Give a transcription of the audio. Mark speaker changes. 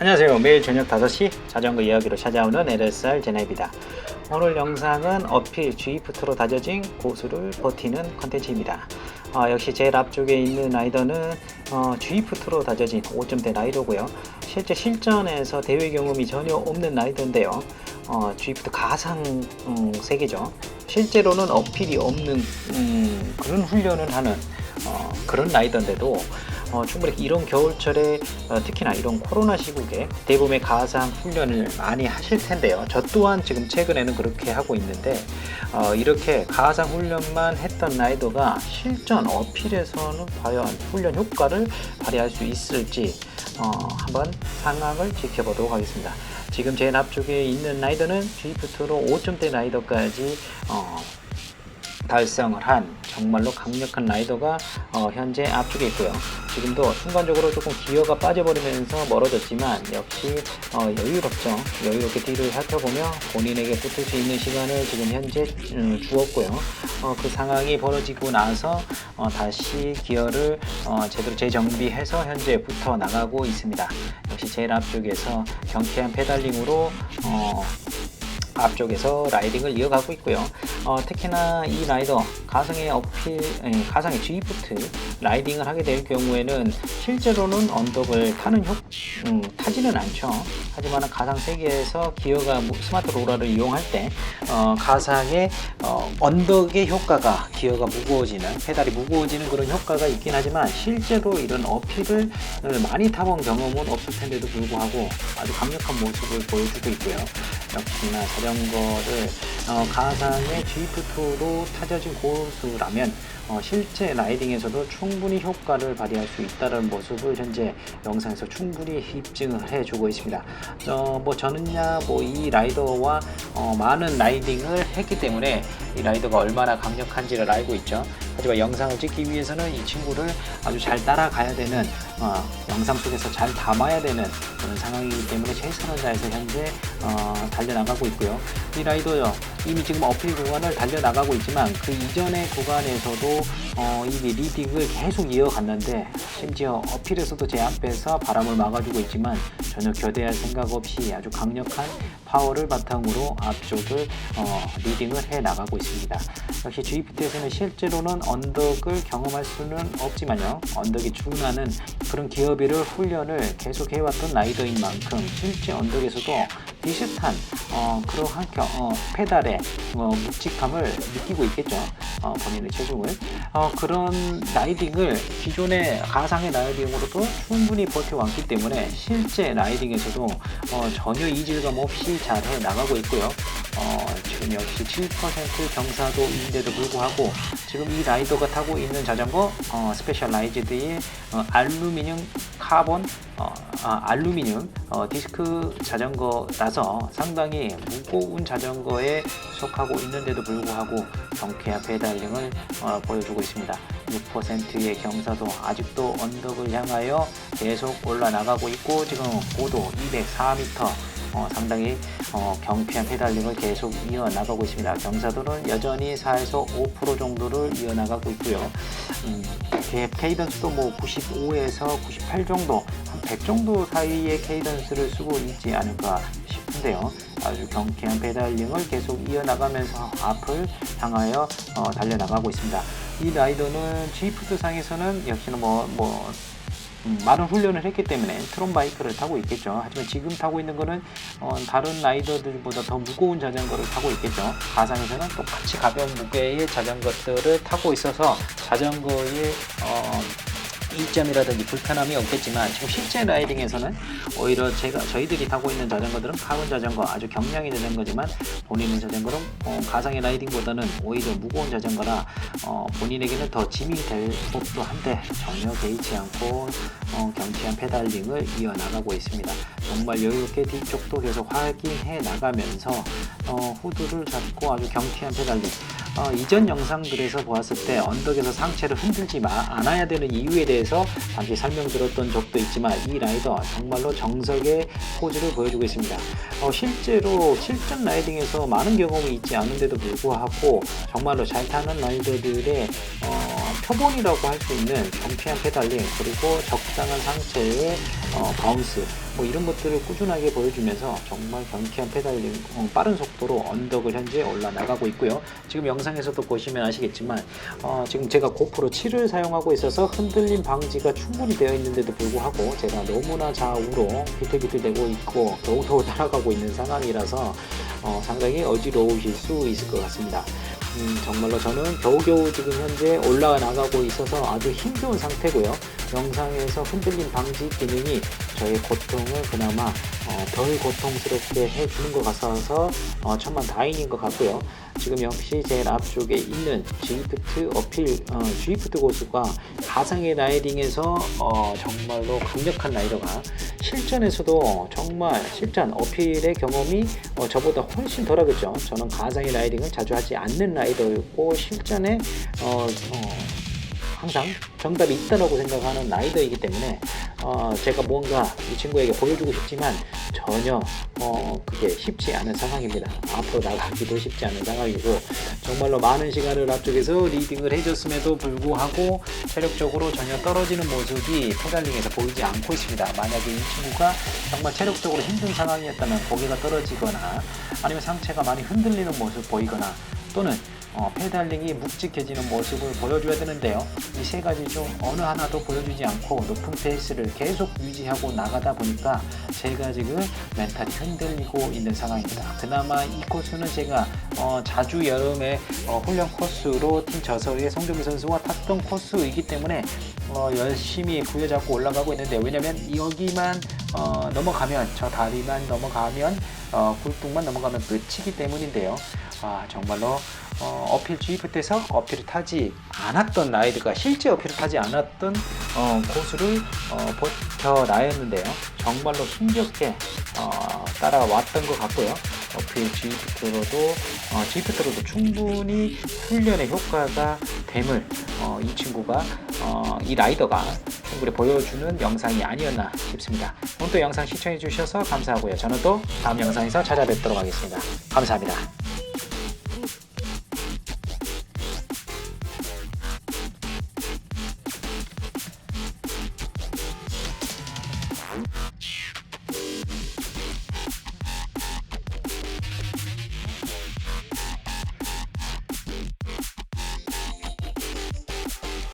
Speaker 1: 안녕하세요. 매일 저녁 5시 자전거 이야기로 찾아오는 LSR 제나입니다. 오늘 영상은 어필 G푸트로 다져진 고수를 버티는 컨텐츠입니다. 아, 역시 제일 앞쪽에 있는 라이더는 어, G푸트로 다져진 5점대 라이더고요. 실제 실전에서 대회 경험이 전혀 없는 라이더인데요. 어, G푸트 가상 음, 세계죠. 실제로는 어필이 없는 음, 그런 훈련을 하는 어, 그런 라이더인데도 어, 충분히 이런 겨울철에 어, 특히나 이런 코로나 시국에 대부분의 가상 훈련을 많이 하실 텐데요. 저 또한 지금 최근에는 그렇게 하고 있는데 어, 이렇게 가상 훈련만 했던 라이더가 실전 어필에서는 과연 훈련 효과를 발휘할 수 있을지 어, 한번 상황을 지켜보도록 하겠습니다. 지금 제 앞쪽에 있는 라이더는 G푸트로 5점대 라이더까지 어, 달성을 한 정말로 강력한 라이더가 어, 현재 앞쪽에 있고요. 지금도 순간적으로 조금 기어가 빠져버리면서 멀어졌지만 역시 어, 여유롭죠. 여유롭게 뒤를 살펴보며 본인에게 붙을 수 있는 시간을 지금 현재 음, 주었고요. 어, 그 상황이 벌어지고 나서 어, 다시 기어를 어, 제대로 재정비해서 현재 붙어 나가고 있습니다. 역시 제일 앞쪽에서 경쾌한 페달링으로 어, 앞쪽에서 라이딩을 이어가고 있고요. 어, 특히나 이 라이더 가상의 어필, 아니, 가상의 G푸트 라이딩을 하게 될 경우에는 실제로는 언덕을 타는 효, 음, 타지는 않죠. 하지만 가상 세계에서 기어가 무- 스마트 로라를 이용할 때 어, 가상의 어, 언덕의 효과가 기어가 무거워지는 페달이 무거워지는 그런 효과가 있긴 하지만 실제로 이런 어필을 많이 타본 경험은 없을 텐데도 불구하고 아주 강력한 모습을 보여주고 있고요. 역시나 자전거를 어, 가상의 G푸트로 타져진 고수라면 어, 실제 라이딩에서도 충분히 효과를 발휘할 수 있다는 모습을 현재 영상에서 충분히 입증을 해주고 있습니다. 어, 뭐 저는야 뭐 이 라이더와 어, 많은 라이딩을 했기 때문에 이 라이더가 얼마나 강력한지를 알고 있죠. 하지만 영상을 찍기 위해서는 이 친구를 아주 잘 따라가야 되는 어, 영상 속에서 잘 담아야 되는 그런 상황이기 때문에 최선을 다해서 현재 어, 달려나가고 있고요. 이 라이더요 이미 지금 어필 구간을 달려나가고 있지만 그 이전의 구간에서도 어, 이 리딩을 계속 이어갔는데 심지어 어필에서도 제 앞에서 바람을 막아주고 있지만 전혀 교대할 생각 없이 아주 강력한 파워를 바탕으로 앞쪽을 어, 리딩을 해 나가고 있습니다. 역시 GPT에서는 실제로는 언덕을 경험할 수는 없지만요. 언덕이 중요하는 그런 기어비를 훈련을 계속 해왔던 라이더인 만큼 실제 언덕에서도 비슷한 어, 그러한 겨, 어, 페달의 어, 묵직함을 느끼고 있겠죠. 어, 본인의 체중을. 어, 그런 라이딩을 기존의 가상의 라이딩으로도 충분히 버텨왔기 때문에 실제 라이딩에서도 어, 전혀 이질감 없이 잘 해 나가고 있고요. 어, 지금 역시 7% 경사도 인데도 불구하고 지금 이 라이더가 타고 있는 자전거 어, 스페셜라이즈드의 어, 알루미늄 카본 어, 아, 알루미늄 어, 디스크 자전거라서 상당히 무거운 자전거에 속하고 있는데도 불구하고 경쾌한 페달링을 어, 보여주고 있습니다. 6%의 경사도 아직도 언덕을 향하여 계속 올라나가고 있고 지금 고도 204m 어, 상당히 어, 경쾌한 페달링을 계속 이어나가고 있습니다. 경사도는 여전히 4에서 5% 정도를 이어나가고 있고요. 음, 개- 케이던스도 뭐 95에서 98 정도, 한 100 정도 사이의 케이던스를 쓰고 있지 않을까 싶은데요. 아주 경쾌한 페달링을 계속 이어나가면서 앞을 향하여 어, 달려나가고 있습니다. 이 라이더는 G푸드 상에서는 역시나 뭐, 뭐 음, 많은 훈련을 했기 때문에 트론 바이크를 타고 있겠죠. 하지만 지금 타고 있는 거는 어, 다른 라이더들보다 더 무거운 자전거를 타고 있겠죠. 가상에서는 똑같이 가벼운 무게의 자전거들을 타고 있어서 자전거의 어, 이점이라든지 불편함이 없겠지만 지금 실제 라이딩에서는 오히려 제가 저희들이 타고 있는 자전거들은 카본 자전거 아주 경량의 자전거지만 본인의 자전거는 어, 가상의 라이딩보다는 오히려 무거운 자전거라 어, 본인에게는 더 짐이 될 법도 한데 전혀 개의치 않고 어, 경쾌한 페달링을 이어나가고 있습니다. 정말 여유롭게 뒤쪽도 계속 확인해 나가면서 어, 후드를 잡고 아주 경쾌한 페달링 어, 이전 영상들에서 보았을 때 언덕에서 상체를 흔들지 마, 않아야 되는 이유에 대해서 잠시 설명드렸던 적도 있지만 이 라이더 정말로 정석의 포즈를 보여주고 있습니다. 어, 실제로 실전 라이딩에서 많은 경험이 있지 않은데도 불구하고 정말로 잘 타는 라이더들의 어, 표본이라고 할 수 있는 경쾌한 페달링 그리고 적당한 상체의 어, 바운스 뭐 이런 것들을 꾸준하게 보여주면서 정말 경쾌한 페달링, 어, 빠른 속도로 언덕을 현재 올라나가고 있고요. 지금 영상에서도 보시면 아시겠지만 어, 지금 제가 고프로 7을 사용하고 있어서 흔들림 방지가 충분히 되어 있는데도 불구하고 제가 너무나 좌우로 비틀비틀대고 있고 겨우겨우 따라가고 있는 상황이라서 어, 상당히 어지러우실 수 있을 것 같습니다. 음, 정말로 저는 겨우겨우 지금 현재 올라나가고 있어서 아주 힘겨운 상태고요. 영상에서 흔들림 방지 기능이 저의 고통을 그나마 어, 덜 고통스럽게 해주는 것 같아서 어, 천만 다행인 것 같고요. 지금 역시 제일 앞쪽에 있는 G프트 어필 어, G프트 고수가 가상의 라이딩에서 어, 정말로 강력한 라이더가 실전에서도 정말 실전 어필의 경험이 어, 저보다 훨씬 덜하겠죠. 저는 가상의 라이딩을 자주 하지 않는 라이더였고 실전에 어, 어, 항상 정답이 있다라고 생각하는 라이더이기 때문에 어, 제가 뭔가 이 친구에게 보여주고 싶지만 전혀 어, 그게 쉽지 않은 상황입니다. 앞으로 나가기도 쉽지 않은 상황이고 정말로 많은 시간을 앞쪽에서 리딩을 해줬음에도 불구하고 체력적으로 전혀 떨어지는 모습이 페달링에서 보이지 않고 있습니다. 만약에 이 친구가 정말 체력적으로 힘든 상황이었다면 고개가 떨어지거나 아니면 상체가 많이 흔들리는 모습 보이거나 또는 어, 페달링이 묵직해지는 모습을 보여줘야 되는데요. 이 세 가지 중 어느 하나도 보여주지 않고 높은 페이스를 계속 유지하고 나가다 보니까 제가 지금 멘탈이 흔들리고 있는 상황입니다. 그나마 이 코스는 제가 어, 자주 여름에 어, 훈련 코스로 팀 저서의 송정기 선수와 탔던 코스이기 때문에 어, 열심히 부여잡고 올라가고 있는데 왜냐면 여기만 어, 넘어가면 저 다리만 넘어가면 어, 굴뚝만 넘어가면 끝이기 때문인데요. 아 정말로 어, 어필 G부터에서 어필을 타지 않았던 라이드가 실제 어필을 타지 않았던 어, 고수를 어, 버텨나였는데요. 정말로 힘겹게 어, 따라왔던 것 같고요. 어필 G부터로도 어, G부터로도 충분히 훈련의 효과가 됨을 어, 이 친구가 어, 이 라이더가 충분히 보여주는 영상이 아니었나 싶습니다. 오늘 또 영상 시청해 주셔서 감사하고요. 저는 또 다음 영상에서 찾아뵙도록 하겠습니다. 감사합니다.